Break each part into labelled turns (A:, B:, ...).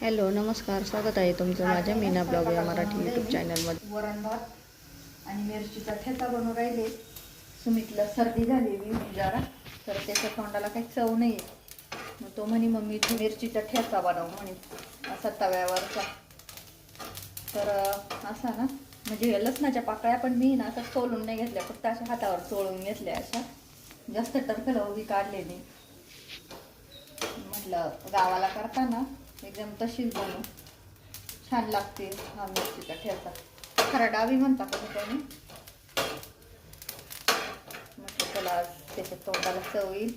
A: Hello नमस्कार स्वागत आहे तुमचं माझ्या मीना ब्लॉग या मराठी यूट्यूब चॅनलमध्ये
B: वरण भात आणि मिरचीचा ठेचा बनवून राहिले. सुमितला सर्दी झालेली जरा तर त्याच्या तोंडाला काही चव नाही मग तो म्हणे मम्मी तू मिरचीचा ठेचा बनव म्हणे. असा तव्यावरचा. तर असा ना म्हणजे लसणाच्या पाकळ्या पण मी ना असं सोलून नाही घेतल्या फक्त अशा हातावर चोळून घेतल्या अशा. जास्त टरकलं उभी काढले नाही. म्हटलं गावाला करताना एकदम तशीच बनव. छान लागते हा मिरचीचा ठेचा. खरा डावी म्हणता का तुम्ही म्हटलं त्याला त्याच्या तोंडाला चव येईल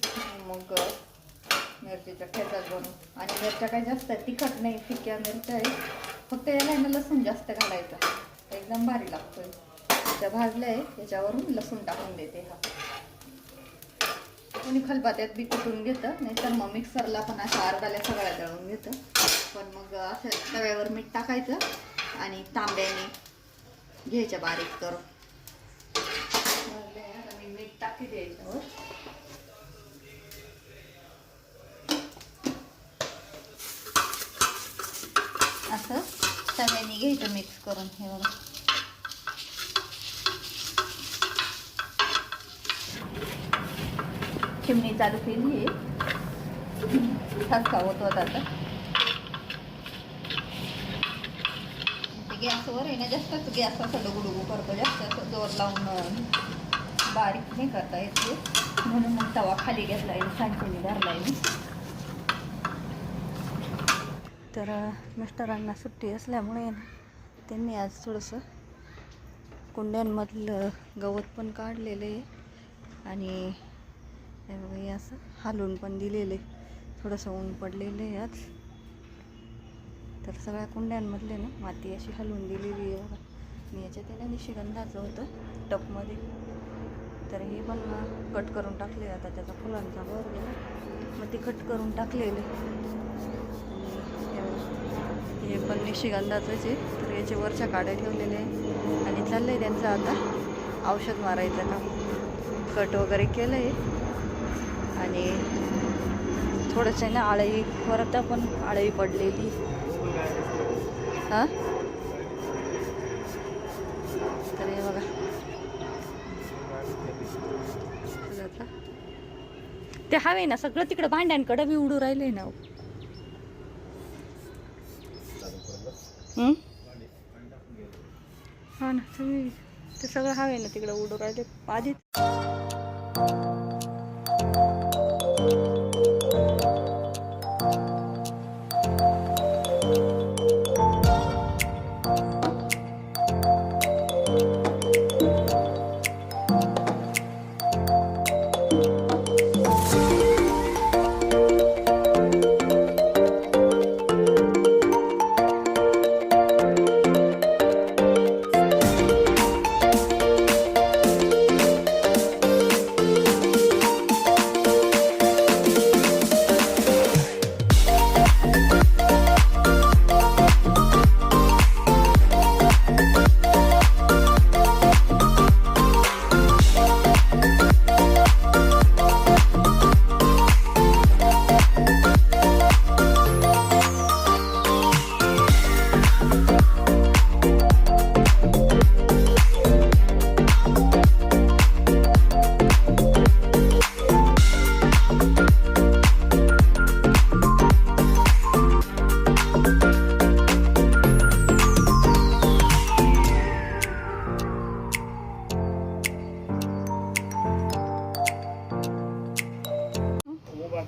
B: मग मिरचीचा ठेचाच बनवू. आणि मिरच्या काही जास्त तिखट नाही फिक्या मिरच्या आहे फक्त याला ना लसूण जास्त घालायचा. एकदम भारी लागतोय. त्या भाजल्या आहे त्याच्यावरून लसूण टाकून देते हा. कोणी खलपात्यात बी कुटून घेतं नाहीतर मग मिक्सरला पण अशा अर्धाल्या सगळ्या दळून घेतं. पण मग असं तव्यावर मीठ टाकायचं आणि तांब्याने घ्यायच्या बारीक करून. मी मीठ टाकी द्यायच्यावर असं तव्याने घ्यायचं मिक्स करून हे चिमणी चालू केली आहे. ठसका होत होता आता. गॅसवर आहे ना जास्तच गॅस असं डुगडुगू करतो जास्त असं जोर लावून बारीक नाही करता येते म्हणून मग तवा खाली घेतला आहे सांचेने धरला आहे
A: तर मिस्टरांना सुट्टी असल्यामुळे ना त्यांनी आज थोडंसं कुंड्यांमधलं गवत पण काढलेलं आहे. आणि हे बघा हे असं हालून पण दिलेलं. आहे थोडंसं ऊन पडलेलं आहे आज. तर सगळ्या कुंड्यांमधले ना माती अशी हलवून दिलेली आहे बघा. मी याच्यात आहे ना निशिगंधाचं होतं टपमध्ये. तर हे पण कट करून टाकले आता त्याचा फुलांचा वर गेला मग ते कट करून टाकलेले. हे पण निशिगंधाचंच आहे. तर याचे वरच्या काड्या ठेवलेले आहे. आणि चाललं आहे त्यांचं आता औषध मारायचं काम. कट वगैरे केलं आहे आणि थोडंसं आहे ना आळवी परत पण आळई पडलेली. हां? तर हे बघा. आता. ते हवे ना सगळं तिकडं भांड्यांकडं बी उडू राहिले ना हो. हां. हा? ना तुम्ही ते सगळं हवे ना तिकडं उडू राहिले. आधी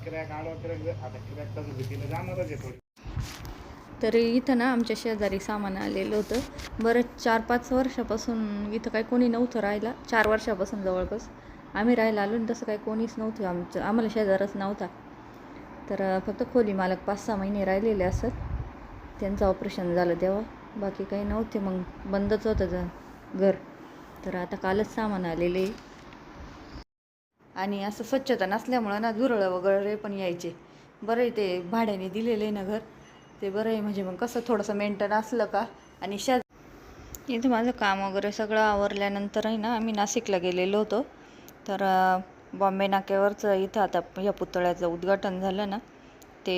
C: क्रॅक आडवा क्रॅक आता क्रॅक जाणारच आहे थोडी.
A: तरी इथं ना आमच्या शेजारी सामान आलेलं होतं. बरं चार पाच वर्षापासून इथं काही कोणी नव्हतं राहिला चार वर्षापासून जवळपास. आम्ही राहायला आलो आणि तसं काही कोणीच नव्हतं. आमचं आम्हाला शेजारच नव्हता. तर फक्त खोली मालक पाच सहा महिने राहिलेले असत. त्यांचं ऑपरेशन झालं तेव्हा. बाकी काही नव्हते. मग बंदच होतं ज- घर. तर आता कालच सामान आलेले. आणि असं स्वच्छता नसल्यामुळं ना झुरळं वगैरे पण यायचे. बरं आहे ते भाड्याने दिलेलं आहे ना घर. ते बरं आहे म्हणजे मग कसं थोडंसं मेंटेन असलं का आणि शेज इथं माझं काम वगैरे सगळं आवरल्यानंतर आहे ना आम्ही नाशिकला गेलेलो होतो. तर बॉम्बे नाक्यावरचं इथं आता या पुतळ्याचं उद्घाटन झालं ना ते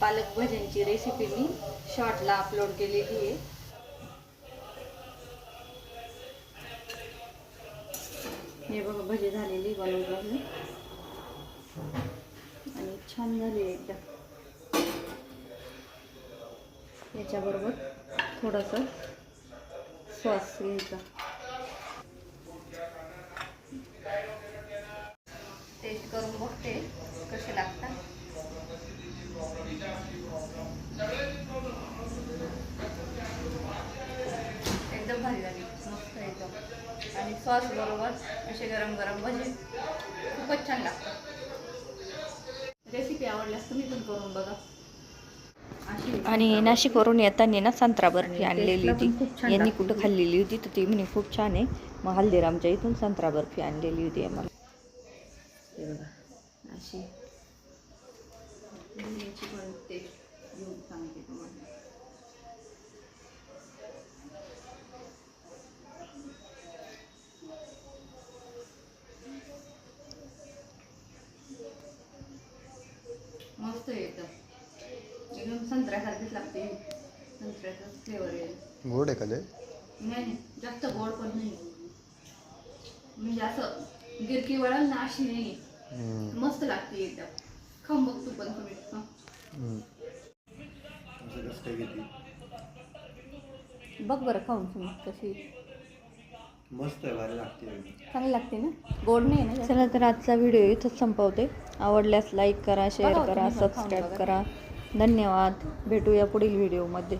B: पालक भज्यांची रेसिपी मी शॉर्टला अपलोड केलेली आहे. हे बघा भजी झालेली बनवून झाली आणि छान झाली एकदम याच्याबरोबर थोडंसं सॉस घ्यायचा. टेस्ट करून बघते कसे लागतात. एकदम भारी झाली. मस्त एकदम. आणि सॉस बरोबर असे गरम गरम भजे. खूपच छान लागतात. रेसिपी आवडल्यास तुम्ही पण करून बघा.
A: आणि नाशिकवरून येताना ना संत्रा बर्फी
B: आणि
A: आणलेली होती. यांनी कुठं. खाल्लेली होती तर ती म्हणे खूप छान आहे. मग हल्दीरामच्या इथून संत्रा बर्फी आणलेली होती आम्हाला.
B: अशी घेऊन सांगते तुम्हाला मस्त येतं एकदम. संत्र्यासारखीच लागते. संत्र्याचा फ्लेवर आहे.
C: गोड आहे का ते
B: नाही जास्त गोड पण नाही. म्हणजे असं गिरकी वळण ना अशी नाही. मस्त लागते एकदम. बघ तू पण तुम्ही.
C: घेते
B: बघ बरं खाऊन तुम्ही कशी.
C: मस्त आहे भारी लागते.
B: चांगली लागते ना? गोड नाही ना?
A: चला तर आजचा व्हिडिओ इथंच संपवते. आवडल्यास लाईक करा शेअर
B: बघा
A: करा सबस्क्राईब. करा. धन्यवाद. भेटूया पुढील व्हिडिओमध्ये.